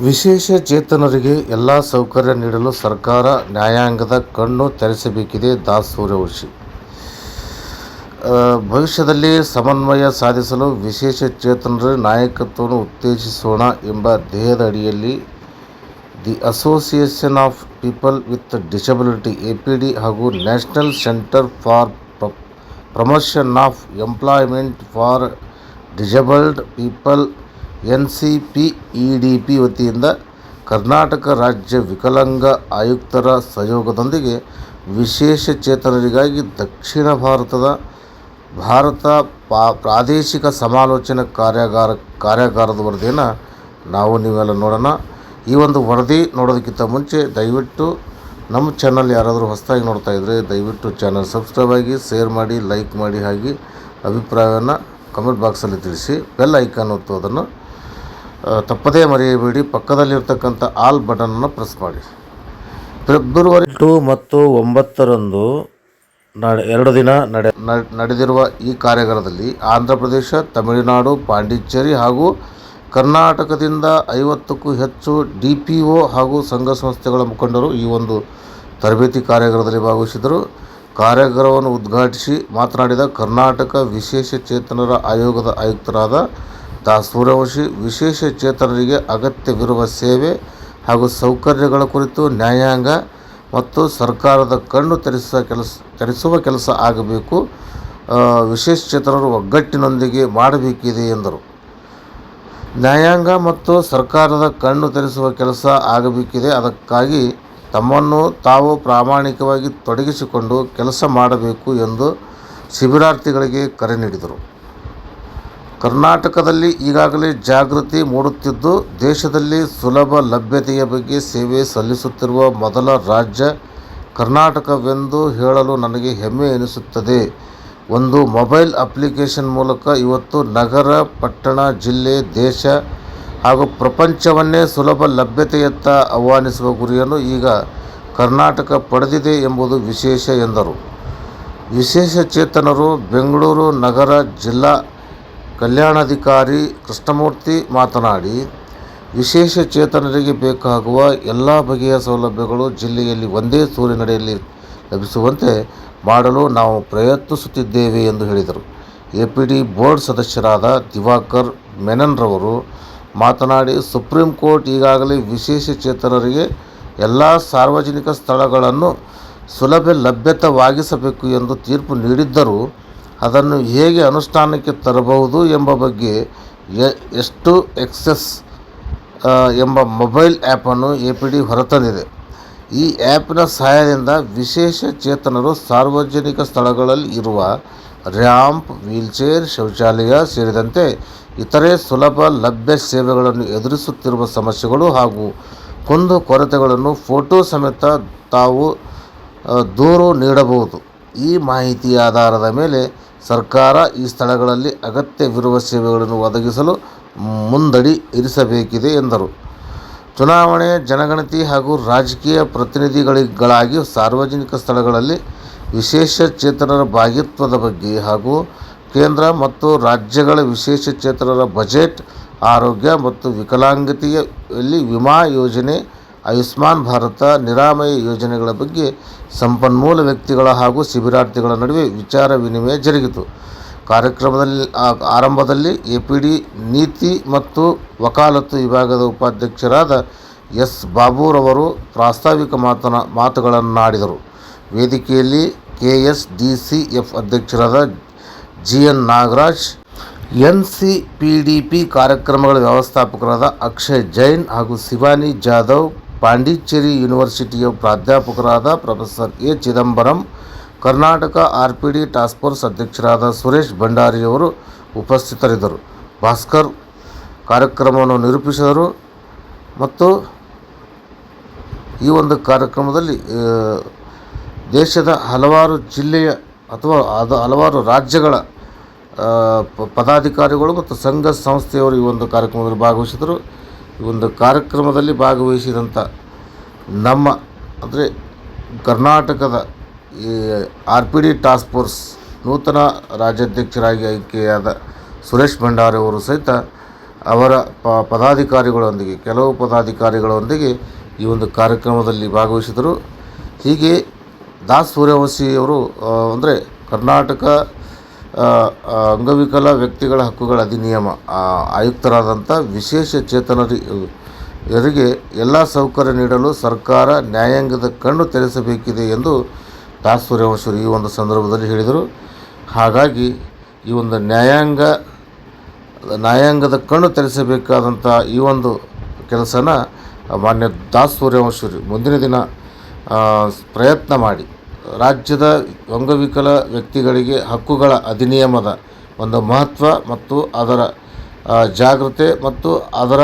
ವಿಶೇಷ ಚೇತನರಿಗೆ ಎಲ್ಲ ಸೌಕರ್ಯ ನೀಡಲು ಸರ್ಕಾರ ನ್ಯಾಯಾಂಗದ ಕಣ್ಣು ತೆರೆಸಬೇಕಿದೆ ದಾಸ್ ಸೂರ್ಯವಂಶಿ. ಭವಿಷ್ಯದಲ್ಲಿ ಸಮನ್ವಯ ಸಾಧಿಸಲು ವಿಶೇಷ ಚೇತನರ ನಾಯಕತ್ವವನ್ನು ಉತ್ತೇಜಿಸೋಣ ಎಂಬ ಧ್ಯೇಯದ ಅಡಿಯಲ್ಲಿ the association of people with disability D ಹಾಗೂ national centre for promotion of employment for disabled people N C P E D P ವತಿಯಿಂದ ಕರ್ನಾಟಕ ರಾಜ್ಯ ವಿಕಲಾಂಗ ಆಯುಕ್ತರ ಸಹಯೋಗದೊಂದಿಗೆ ವಿಶೇಷ ಚೇತನರಿಗಾಗಿ ದಕ್ಷಿಣ ಭಾರತದ ಭಾರತ ಪಾ ಪ್ರಾದೇಶಿಕ ಸಮಾಲೋಚನಾ ಕಾರ್ಯಾಗಾರ ಕಾರ್ಯಾಗಾರದ ವರದಿಯನ್ನು ನಾವು ನೀವೆಲ್ಲ ನೋಡೋಣ. ಈ ಒಂದು ವರದಿ ನೋಡೋದಕ್ಕಿಂತ ಮುಂಚೆ ದಯವಿಟ್ಟು ನಮ್ಮ ಚಾನಲ್ ಯಾರಾದರೂ ಹೊಸದಾಗಿ ನೋಡ್ತಾ ಇದ್ದರೆ ದಯವಿಟ್ಟು ಚಾನಲ್ ಸಬ್ಸ್ಕ್ರೈಬ್ ಆಗಿ ಶೇರ್ ಮಾಡಿ ಲೈಕ್ ಮಾಡಿ ಹಾಗೆ ಅಭಿಪ್ರಾಯವನ್ನು ಕಮೆಂಟ್ ಬಾಕ್ಸಲ್ಲಿ ತಿಳಿಸಿ ಬೆಲ್ ಐಕಾನ್ ಒತ್ತುವುದನ್ನು ಆ, ತಪ್ಪದೇ ಮರೆಯಬೇಡಿ. ಪಕ್ಕದಲ್ಲಿರ್ತಕ್ಕಂಥ ಆಲ್ ಬಟನನ್ನು ಪ್ರೆಸ್ ಮಾಡಿ. ಫೆಬ್ರವರಿ ಟು ಮತ್ತು ಒಂಬತ್ತರಂದು ನಡೆ ಎರಡು ದಿನ ನಡೆ ನಡೆದಿರುವ ಈ ಕಾರ್ಯಾಗಾರದಲ್ಲಿ ಆಂಧ್ರ ಪ್ರದೇಶ ತಮಿಳುನಾಡು ಪಾಂಡಿಚೇರಿ ಹಾಗೂ ಕರ್ನಾಟಕದಿಂದ ಐವತ್ತಕ್ಕೂ ಹೆಚ್ಚು ಡಿ ಪಿ ಒ ಹಾಗೂ ಸಂಘ ಸಂಸ್ಥೆಗಳ ಮುಖಂಡರು ಈ ಒಂದು ತರಬೇತಿ ಕಾರ್ಯಾಗಾರದಲ್ಲಿ ಭಾಗವಹಿಸಿದರು ಕಾರ್ಯಾಗಾರವನ್ನು ಉದ್ಘಾಟಿಸಿ ಮಾತನಾಡಿದ ಕರ್ನಾಟಕ ವಿಶೇಷ ಚೇತನರ ಆಯೋಗದ ಆಯುಕ್ತರಾದ ದಾ ಸೂರ್ಯವಂಶಿ ವಿಶೇಷ ಚೇತನರಿಗೆ ಅಗತ್ಯವಿರುವ ಸೇವೆ ಹಾಗೂ ಸೌಕರ್ಯಗಳ ಕುರಿತು ನ್ಯಾಯಾಂಗ ಮತ್ತು ಸರ್ಕಾರದ ಕಣ್ಣು ತರಿಸುವ ಕೆಲಸ ತರಿಸುವ ಕೆಲಸ ಆಗಬೇಕು. ವಿಶೇಷ ಚೇತನರು ಒಗ್ಗಟ್ಟಿನೊಂದಿಗೆ ಮಾಡಬೇಕಿದೆ ಎಂದರು. ನ್ಯಾಯಾಂಗ ಮತ್ತು ಸರ್ಕಾರದ ಕಣ್ಣು ತರಿಸುವ ಕೆಲಸ ಆಗಬೇಕಿದೆ. ಅದಕ್ಕಾಗಿ ತಮ್ಮನ್ನು ತಾವು ಪ್ರಾಮಾಣಿಕವಾಗಿ ತೊಡಗಿಸಿಕೊಂಡು ಕೆಲಸ ಮಾಡಬೇಕು ಎಂದು ಶಿಬಿರಾರ್ಥಿಗಳಿಗೆ ಕರೆ ನೀಡಿದರು. ಕರ್ನಾಟಕದಲ್ಲಿ ಈಗಾಗಲೇ ಜಾಗೃತಿ ಮೂಡುತ್ತಿದ್ದು, ದೇಶದಲ್ಲಿ ಸುಲಭ ಲಭ್ಯತೆಯ ಬಗ್ಗೆ ಸೇವೆ ಸಲ್ಲಿಸುತ್ತಿರುವ ಮೊದಲ ರಾಜ್ಯ ಕರ್ನಾಟಕವೆಂದು ಹೇಳಲು ನನಗೆ ಹೆಮ್ಮೆ ಎನಿಸುತ್ತದೆ. ಒಂದು ಮೊಬೈಲ್ ಅಪ್ಲಿಕೇಶನ್ ಮೂಲಕ ಇವತ್ತು ನಗರ, ಪಟ್ಟಣ, ಜಿಲ್ಲೆ, ದೇಶ ಹಾಗೂ ಪ್ರಪಂಚವನ್ನೇ ಸುಲಭ ಲಭ್ಯತೆಯತ್ತ ಆಹ್ವಾನಿಸುವ ಗುರಿಯನ್ನು ಈಗ ಕರ್ನಾಟಕ ಪಡೆದಿದೆ ಎಂಬುದು ವಿಶೇಷ ಎಂದರು. ವಿಶೇಷ ಚೇತನರು ಬೆಂಗಳೂರು ನಗರ ಜಿಲ್ಲಾ ಕಲ್ಯಾಣಾಧಿಕಾರಿ ಕೃಷ್ಣಮೂರ್ತಿ ಮಾತನಾಡಿ, ವಿಶೇಷ ಚೇತನರಿಗೆ ಬೇಕಾಗುವ ಎಲ್ಲ ಬಗೆಯ ಸೌಲಭ್ಯಗಳು ಜಿಲ್ಲೆಯಲ್ಲಿ ಒಂದೇ ಸೂರಿನಡಿಯಲ್ಲಿ ಲಭಿಸುವಂತೆ ಮಾಡಲು ನಾವು ಪ್ರಯತ್ನಿಸುತ್ತಿದ್ದೇವೆ ಎಂದು ಹೇಳಿದರು. ಎ ಪಿ ಡಿ ಬೋರ್ಡ್ ಸದಸ್ಯರಾದ ದಿವಾಕರ್ ಮೆನನ್ರವರು ಮಾತನಾಡಿ, ಸುಪ್ರೀಂ ಕೋರ್ಟ್ ಈಗಾಗಲೇ ವಿಶೇಷ ಚೇತನರಿಗೆ ಎಲ್ಲ ಸಾರ್ವಜನಿಕ ಸ್ಥಳಗಳನ್ನು ಸುಲಭ ಲಭ್ಯತವಾಗಿಸಬೇಕು ಎಂದು ತೀರ್ಪು ನೀಡಿದ್ದರೂ ಅದನ್ನು ಹೇಗೆ ಅನುಷ್ಠಾನಕ್ಕೆ ತರಬಹುದು ಎಂಬ ಬಗ್ಗೆ ಎಷ್ಟು ಎಕ್ಸೆಸ್ ಎಂಬ ಮೊಬೈಲ್ ಆ್ಯಪನ್ನು ಎ ಪಿ ಡಿ ಹೊರತಂದಿದೆ. ಈ ಆ್ಯಪ್ನ ಸಹಾಯದಿಂದ ವಿಶೇಷ ಚೇತನರು ಸಾರ್ವಜನಿಕ ಸ್ಥಳಗಳಲ್ಲಿ ಇರುವ ರ್ಯಾಂಪ್, ವೀಲ್ಚೇರ್, ಶೌಚಾಲಯ ಸೇರಿದಂತೆ ಇತರೆ ಸುಲಭ ಲಭ್ಯ ಸೇವೆಗಳನ್ನು ಎದುರಿಸುತ್ತಿರುವ ಸಮಸ್ಯೆಗಳು ಹಾಗೂ ಕುಂದು ಕೊರತೆಗಳನ್ನು ಫೋಟೋ ಸಮೇತ ತಾವು ದೂರು ನೀಡಬಹುದು. ಈ ಮಾಹಿತಿಯ ಆಧಾರದ ಮೇಲೆ ಸರ್ಕಾರ ಈ ಸ್ಥಳಗಳಲ್ಲಿ ಅಗತ್ಯವಿರುವ ಸೇವೆಗಳನ್ನು ಒದಗಿಸಲು ಮುಂದಡಿ ಇರಿಸಬೇಕಿದೆ ಎಂದರು. ಚುನಾವಣೆ, ಜನಗಣತಿ ಹಾಗೂ ರಾಜಕೀಯ ಪ್ರತಿನಿಧಿಗಳಿಗಳಾಗಿ ಸಾರ್ವಜನಿಕ ಸ್ಥಳಗಳಲ್ಲಿ ವಿಶೇಷ ಚೇತನರ ಭಾಗಿತ್ವದ ಬಗ್ಗೆ ಹಾಗೂ ಕೇಂದ್ರ ಮತ್ತು ರಾಜ್ಯಗಳ ವಿಶೇಷ ಚೇತನರ ಬಜೆಟ್, ಆರೋಗ್ಯ ಮತ್ತು ವಿಕಲಾಂಗತೆಯಲ್ಲಿ ವಿಮಾ ಯೋಜನೆ ಆಯುಷ್ಮಾನ್ ಭಾರತ ನಿರಾಮಯ ಯೋಜನೆಗಳ ಬಗ್ಗೆ ಸಂಪನ್ಮೂಲ ವ್ಯಕ್ತಿಗಳ ಹಾಗೂ ಶಿಬಿರಾರ್ಥಿಗಳ ನಡುವೆ ವಿಚಾರ ವಿನಿಮಯ ಜರುಗಿತು. ಕಾರ್ಯಕ್ರಮದಲ್ಲಿ ಆರಂಭದಲ್ಲಿ ಎ ಪಿ ಡಿ, ನೀತಿ ಮತ್ತು ವಕಾಲತ್ತು ವಿಭಾಗದ ಉಪಾಧ್ಯಕ್ಷರಾದ ಎಸ್ ಬಾಬುರವರು ಪ್ರಾಸ್ತಾವಿಕ ಮಾತನ, ಮಾತುಗಳನ್ನಾಡಿದರು. ವೇದಿಕೆಯಲ್ಲಿ K S D C F ಅಧ್ಯಕ್ಷರಾದ G N Nagaraj, N C P E D ಕಾರ್ಯಕ್ರಮಗಳ ವ್ಯವಸ್ಥಾಪಕರಾದ ಅಕ್ಷಯ್ ಜೈನ್ ಹಾಗೂ ಶಿವಾನಿ ಜಾಧವ್ ಪಾಂಡಿಚೇರಿ ಯೂನಿವರ್ಸಿಟಿಯ ಪ್ರಾಧ್ಯಾಪಕರಾದ professor A. Chidambaram, Karnataka R P D task ಅಧ್ಯಕ್ಷರಾದ ಸುರೇಶ್ ಭಂಡಾರಿಯವರು ಉಪಸ್ಥಿತರಿದ್ದರು. ಭಾಸ್ಕರ್ ಕಾರ್ಯಕ್ರಮವನ್ನು ನಿರೂಪಿಸಿದರು ಮತ್ತು ಈ ಒಂದು ಕಾರ್ಯಕ್ರಮದಲ್ಲಿ ದೇಶದ ಹಲವಾರು ಜಿಲ್ಲೆಯ ಅಥವಾ ಅದು ಹಲವಾರು ರಾಜ್ಯಗಳ ಪದಾಧಿಕಾರಿಗಳು ಮತ್ತು ಸಂಘ ಸಂಸ್ಥೆಯವರು ಈ ಒಂದು ಕಾರ್ಯಕ್ರಮದಲ್ಲಿ ಭಾಗವಹಿಸಿದರು ಒಂದು ಕಾರ್ಯಕ್ರಮದಲ್ಲಿ ಭಾಗವಹಿಸಿದಂಥ ನಮ್ಮ, ಅಂದರೆ ಕರ್ನಾಟಕದ, ಈ R P D task force ನೂತನ ರಾಜ್ಯಾಧ್ಯಕ್ಷರಾಗಿ ಆಯ್ಕೆಯಾದ ಸುರೇಶ್ ಭಂಡಾರಿ ಅವರು ಸಹಿತ ಅವರ ಪ, ಪದಾಧಿಕಾರಿಗಳೊಂದಿಗೆ, ಕೆಲವು ಪದಾಧಿಕಾರಿಗಳೊಂದಿಗೆ ಈ ಒಂದು ಕಾರ್ಯಕ್ರಮದಲ್ಲಿ ಭಾಗವಹಿಸಿದರು. ಹೀಗೆ ದಾಸ್ ಸೂರ್ಯವಂಶಿಯವರು ಅಂದರೆ ಕರ್ನಾಟಕ ಅಂಗವಿಕಲ ವ್ಯಕ್ತಿಗಳ ಹಕ್ಕುಗಳ ಅಧಿನಿಯಮ ಆಯುಕ್ತರಾದಂಥ ವಿಶೇಷ ಚೇತನರಿ ಇವರಿಗೆ ಎಲ್ಲ ಸೌಕರ್ಯ ನೀಡಲು ಸರ್ಕಾರ ನ್ಯಾಯಾಂಗದ ಕಣ್ಣು ತೆರೆಸಬೇಕಿದೆ ಎಂದು ದಾಸ್ ಸೂರ್ಯವಂಶರು ಈ ಒಂದು ಸಂದರ್ಭದಲ್ಲಿ ಹೇಳಿದರು. ಹಾಗಾಗಿ ಈ ಒಂದು ನ್ಯಾಯಾಂಗ, ನ್ಯಾಯಾಂಗದ ಕಣ್ಣು ತೆರೆಸಬೇಕಾದಂಥ ಈ ಒಂದು ಕೆಲಸನ ಮಾನ್ಯ ದಾಸ್ ಸೂರ್ಯವಂಶರಿ ಮುಂದಿನ ದಿನ ಪ್ರಯತ್ನ ಮಾಡಿ. ರಾಜ್ಯದ ಅಂಗವಿಕಲ ವ್ಯಕ್ತಿಗಳಿಗೆ ಹಕ್ಕುಗಳ ಅಧಿನಿಯಮದ ಒಂದು ಮಹತ್ವ ಮತ್ತು ಅದರ ಜಾಗ್ರತೆ ಜಾಗೃತೆ ಮತ್ತು ಅದರ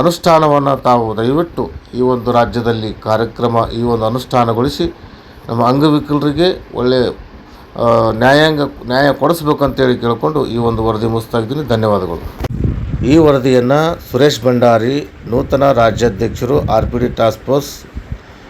ಅನುಷ್ಠಾನವನ್ನು ತಾವು ದಯವಿಟ್ಟು ಈ ಒಂದು ರಾಜ್ಯದಲ್ಲಿ ಕಾರ್ಯಕ್ರಮ ಈ ಒಂದು ಅನುಷ್ಠಾನಗೊಳಿಸಿ ನಮ್ಮ ಅಂಗವಿಕಲರಿಗೆ ಒಳ್ಳೆಯ ನ್ಯಾಯಾಂಗ, ನ್ಯಾಯ ಕೊಡಿಸ್ಬೇಕಂತೇಳಿ ಕೇಳಿಕೊಂಡು ಈ ಒಂದು ವರದಿ ಮುಗಿಸ್ತಾ ಇದ್ದೀನಿ ಧನ್ಯವಾದಗಳು. ಈ ವರದಿಯನ್ನು ಸುರೇಶ್ ಭಂಡಾರಿ ನೂತನ ರಾಜ್ಯಾಧ್ಯಕ್ಷರು R P D task force